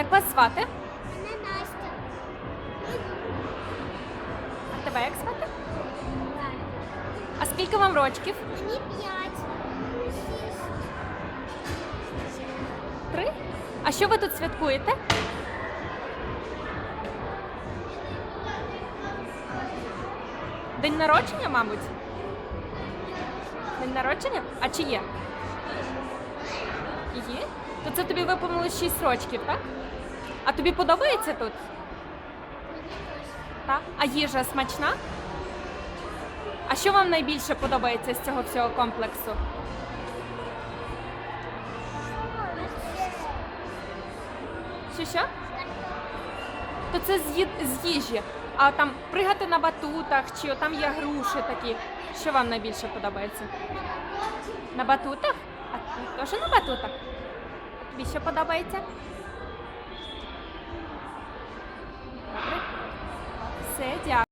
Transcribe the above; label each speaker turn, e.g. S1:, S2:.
S1: Як вас звати?
S2: Мене Настя.
S1: А тебе як звати? А скільки вам рочків?
S2: Мені п'ять.
S1: Три? А що ви тут святкуєте? День народження, мабуть? День народження? А чи є? Є? То це тобі виповнилось 6 рочків, так? А тобі подобається тут? Так? А їжа смачна? А що вам найбільше подобається з цього всього комплексу? Що що? То це з, ї- з їжі. А там пригати на батутах, чи там є груші такі. Що вам найбільше подобається? На батутах? А теж на батутах? Тобі що подобається? Добре. Все, дякую.